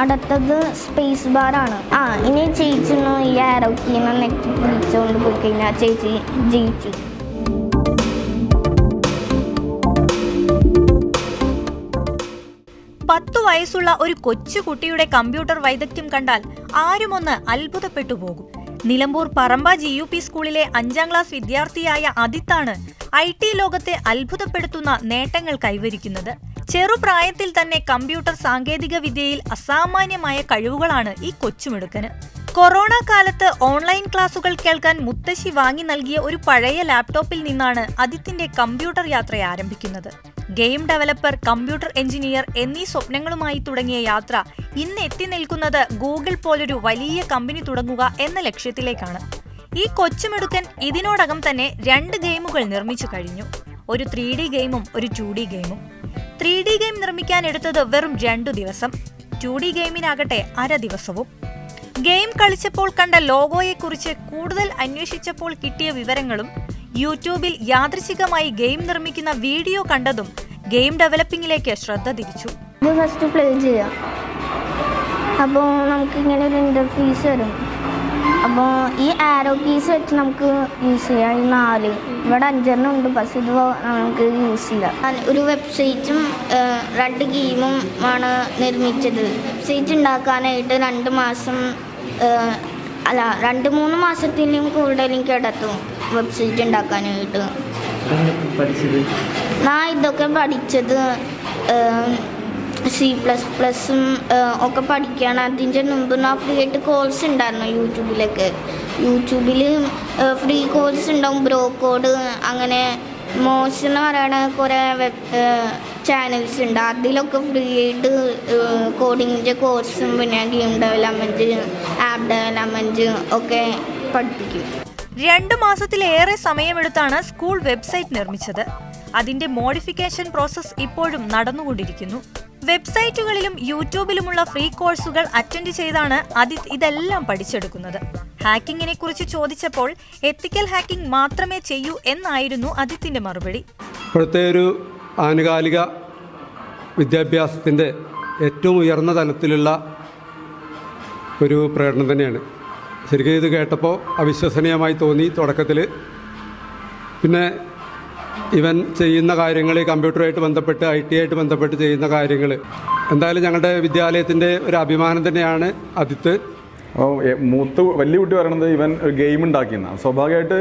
അടുത്തത് space bar ആണ്. ആ ഇനി ചേച്ചിന്നു ഈ ആരോഗ്യം വിളിച്ചുകൊണ്ട് പോയി കഴിഞ്ഞാൽ ചേച്ചി ജയിച്ചു. പത്തു വയസ്സുള്ള ഒരു കൊച്ചുകുട്ടിയുടെ കമ്പ്യൂട്ടർ വൈദഗ്ധ്യം കണ്ടാൽ ആരും ഒന്ന് അത്ഭുതപ്പെട്ടു പോകും. Nilambur Paramba G U P സ്കൂളിലെ അഞ്ചാം ക്ലാസ് വിദ്യാർത്ഥിയായ അദിത്താണ് ഐ ടി ലോകത്തെ അത്ഭുതപ്പെടുത്തുന്ന നേട്ടങ്ങൾ കൈവരിക്കുന്നത്. ചെറുപ്രായത്തിൽ തന്നെ കമ്പ്യൂട്ടർ സാങ്കേതിക വിദ്യയിൽ അസാമാന്യമായ കഴിവുകളാണ് ഈ കൊച്ചുമിടുക്കന്. കൊറോണ കാലത്ത് ഓൺലൈൻ ക്ലാസുകൾ കേൾക്കാൻ മുത്തശ്ശി വാങ്ങി നൽകിയ ഒരു പഴയ ലാപ്ടോപ്പിൽ നിന്നാണ് അദിത്തിന്റെ കമ്പ്യൂട്ടർ യാത്ര ആരംഭിക്കുന്നത്. ഗെയിം ഡെവലപ്പർ കമ്പ്യൂട്ടർ എഞ്ചിനീയർ എന്നീ സ്വപ്നങ്ങളുമായി തുടങ്ങിയ യാത്ര ഇന്ന് എത്തി നിൽക്കുന്നത് ഗൂഗിൾ പോലൊരു വലിയ കമ്പനി തുടങ്ങുക എന്ന ലക്ഷ്യത്തിലേക്കാണ്. ഈ കൊച്ചുമിടുക്കൻ ഇതിനോടകം തന്നെ രണ്ട് ഗെയിമുകൾ നിർമ്മിച്ചു കഴിഞ്ഞു. ഒരു ത്രീ ഗെയിമും ഒരു ടു ഗെയിമും. ത്രീ ഡി ഗെയിം നിർമ്മിക്കാൻ എടുത്തത് വെറും രണ്ടു ദിവസം. ടു ഡി ഗെയിമിനാകട്ടെ അര ദിവസവും. ഗെയിം കളിച്ചപ്പോൾ കണ്ട ലോഗോയെക്കുറിച്ച് കൂടുതൽ അന്വേഷിച്ചപ്പോൾ കിട്ടിയ വിവരങ്ങളും യൂട്യൂബിൽ യാദൃശികമായി ഗെയിം നിർമ്മിക്കുന്ന വീഡിയോ കണ്ടതും ഗെയിം ഡെവലപ്പിംഗിലേക്ക് ശ്രദ്ധ തിരിച്ചു. ഫസ്റ്റ് പ്ലേ ചെയ്യാം. അപ്പോൾ നമുക്ക് ഇങ്ങനെ ഒരു ഇന്റർഫീസ് വരും. അപ്പോൾ ഈ ആരോ കീസ് വെച്ച് നമുക്ക് യൂസ് ചെയ്യാം. ഈ നാല്. ഇവിടെ അഞ്ചെണ്ണം ഉണ്ട് പക്ഷെ ഇത് നമുക്ക് യൂസ് ചെയ്യാം ഒരു വെബ്സൈറ്റും രണ്ട് ഗെയിമും ആണ് നിർമ്മിച്ചത്. വെബ്സൈറ്റ് ഉണ്ടാക്കാനായിട്ട് രണ്ട് മാസം അല്ല രണ്ട് മൂന്ന് മാസത്തിലും കൂടുതൽ എനിക്ക് എടുത്തു വെബ്സൈറ്റ് ഉണ്ടാക്കാനായിട്ട്. ഞാൻ ഇതൊക്കെ പഠിച്ചത് സി പ്ലസ് പ്ലസും ഒക്കെ പഠിക്കുകയാണ്. അതിന്റെ മുമ്പ് ഞാൻ ഫ്രീ ആയിട്ട് കോഴ്സ് ഉണ്ടായിരുന്നു യൂട്യൂബിലൊക്കെ. യൂട്യൂബിൽ ഫ്രീ കോഴ്സ് ഉണ്ടാവും. ബ്രോ കോഡ് അങ്ങനെ മോശം എന്ന് പറയുന്ന കുറേ വെബ് ചാനൽസ് ഉണ്ട്. അതിലൊക്കെ ഫ്രീ ആയിട്ട് കോഡിങ്ങിന്റെ കോഴ്സും പിന്നെ ഗെയിം ഡെവലപ്മെന്റ് ആപ്പ് ഡെവലപ്മെന്റ് ഒക്കെ പഠിപ്പിക്കും. രണ്ടു മാസത്തിലേറെ സമയമെടുത്താണ് സ്കൂൾ വെബ്സൈറ്റ് നിർമ്മിച്ചത്. അതിന്റെ മോഡിഫിക്കേഷൻ പ്രോസസ് ഇപ്പോഴും നടന്നുകൊണ്ടിരിക്കുന്നു. വെബ്സൈറ്റുകളിലും യൂട്യൂബിലുമുള്ള ഫ്രീ കോഴ്സുകൾ അറ്റൻഡ് ചെയ്താണ് അദിത് ഇതെല്ലാം പഠിച്ചെടുക്കുന്നത്. ഹാക്കിങ്ങിനെ കുറിച്ച് ചോദിച്ചപ്പോൾ എത്തിക്കൽ ഹാക്കിംഗ് മാത്രമേ ചെയ്യൂ എന്നായിരുന്നു അദിത്തിന്റെ മറുപടി. ഇപ്പോഴത്തെ ഒരു ആനുകാലിക വിദ്യാഭ്യാസത്തിന്റെ ഏറ്റവും ഉയർന്ന തലത്തിലുള്ള ഒരു പ്രകടനം തന്നെയാണ്. ശരിക്കും ഇത് കേട്ടപ്പോൾ അവിശ്വസനീയമായി തോന്നി തുടക്കത്തിൽ. പിന്നെ ഇവൻ ചെയ്യുന്ന കാര്യങ്ങൾ കമ്പ്യൂട്ടറുമായിട്ട് ബന്ധപ്പെട്ട് ഐ ടി ആയിട്ട് ബന്ധപ്പെട്ട് ചെയ്യുന്ന കാര്യങ്ങൾ. എന്തായാലും ഞങ്ങളുടെ വിദ്യാലയത്തിന്റെ ഒരു അഭിമാനം തന്നെയാണ് അതിത്ത്. അപ്പോൾ മൂത്ത് വലിയ കുട്ടി പറയണത് ഇവൻ ഒരു ഗെയിം ഉണ്ടാക്കിയെന്ന. സ്വാഭാവികമായിട്ട്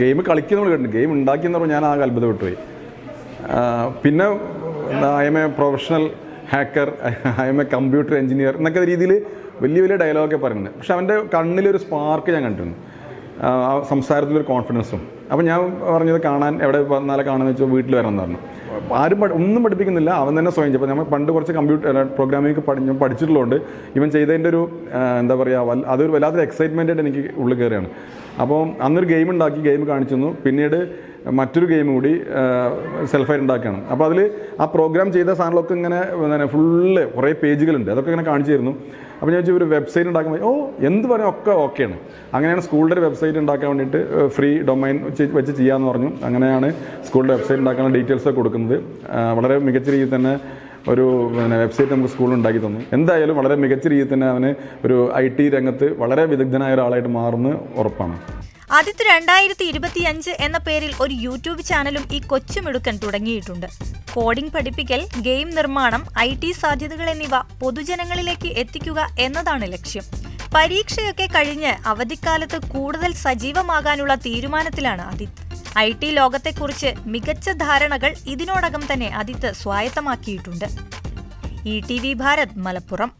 ഗെയിം കളിക്കുന്ന നമ്മൾ ഗെയിം ഉണ്ടാക്കിയെന്ന് പറഞ്ഞാൽ ഞാൻ ആകെ അത്ഭുതപ്പെട്ടു പോയി പിന്നെ I am a professional hacker I am a computer engineer എന്നൊക്കെ രീതിയിൽ വലിയ വലിയ ഡയലോഗൊക്കെ പറയുന്നുണ്ട്. പക്ഷെ അവന്റെ കണ്ണിലൊരു സ്പാർക്ക് ഞാൻ കണ്ടിരുന്നു ആ സംസാരത്തിലൊരു കോൺഫിഡൻസും അപ്പോൾ ഞാൻ പറഞ്ഞത് കാണാൻ എവിടെ വന്നാലേ കാണാമെന്ന് വെച്ചാൽ വീട്ടിൽ വരണം എന്ന് പറഞ്ഞു. ആരും ഒന്നും പഠിപ്പിക്കുന്നില്ല. അവൻ തന്നെ സ്വയം. ചെയ്യും നമ്മൾ പണ്ട് കുറച്ച് കമ്പ്യൂട്ടർ പ്രോഗ്രാമിംഗ് പഠി പഠിച്ചിട്ടുള്ളതുകൊണ്ട് ഇവൻ ചെയ്തതിന്റെ ഒരു എന്താ പറയുക അതൊരു വല്ലാത്തൊരു എക്സൈറ്റ്മെന്റ് ആയിട്ട് എനിക്ക് ഉള്ളിൽ കയറിയാണ് അപ്പോൾ അന്നൊരു ഗെയിം ഉണ്ടാക്കി ഗെയിം കാണിച്ചു പിന്നീട് മറ്റൊരു ഗെയിം കൂടി സെൽഫായിട്ട് ഉണ്ടാക്കുകയാണ്. അപ്പോൾ അതിൽ ആ പ്രോഗ്രാം ചെയ്ത സാധനങ്ങളൊക്കെ ഇങ്ങനെ എന്താണ് ഫുള്ള് കുറേ പേജുകളുണ്ട് അതൊക്കെ ഇങ്ങനെ കാണിച്ചു തരുന്നു. അപ്പോൾ ഞാൻ ചോദിച്ചു ഒരു വെബ്സൈറ്റ് ഉണ്ടാക്കുമ്പോൾ ഓ എന്ത് പറയാം ഒക്കെ ഓക്കെയാണ് അങ്ങനെയാണ് സ്കൂളിന്റെ ഒരു വെബ്സൈറ്റ് ഉണ്ടാക്കാൻ വേണ്ടിയിട്ട് ഫ്രീ ഡൊമൈൻ വെച്ച് ചെയ്യാമെന്ന് പറഞ്ഞു. അങ്ങനെയാണ് സ്കൂളിന്റെ വെബ്സൈറ്റ് ഉണ്ടാക്കാനുള്ള ഡീറ്റെയിൽസ് കൊടുക്കുന്നത്. വളരെ മികച്ച രീതിയിൽ തന്നെ ഒരു പിന്നെ വെബ്സൈറ്റ് നമുക്ക് സ്കൂളിൽ ഉണ്ടാക്കി തന്നു. എന്തായാലും വളരെ മികച്ച രീതിയിൽ തന്നെ അവന് ഒരു ഐ ടി രംഗത്ത് വളരെ വിദഗ്ധനായ ഒരാളായിട്ട് മാറുന്നത് ഉറപ്പാണ്. ആദിത്യ രണ്ടായിരത്തി ഇരുപത്തിയഞ്ച് എന്ന പേരിൽ ഒരു യൂട്യൂബ് ചാനലും ഈ കൊച്ചുമിടുക്കൻ തുടങ്ങിയിട്ടുണ്ട്. കോഡിംഗ് പഠിപ്പിക്കൽ ഗെയിം നിർമ്മാണം ഐ ടി സാധ്യതകൾ എന്നിവ പൊതുജനങ്ങളിലേക്ക് എത്തിക്കുക എന്നതാണ് ലക്ഷ്യം. പരീക്ഷയൊക്കെ കഴിഞ്ഞ് അവധിക്കാലത്ത് കൂടുതൽ സജീവമാകാനുള്ള തീരുമാനത്തിലാണ് അദിത് ഐ ടി ലോകത്തെക്കുറിച്ച് മികച്ച ധാരണകൾ ഇതിനോടകം തന്നെ Adith സ്വായത്തമാക്കിയിട്ടുണ്ട്. E T V Bharat Malappuram.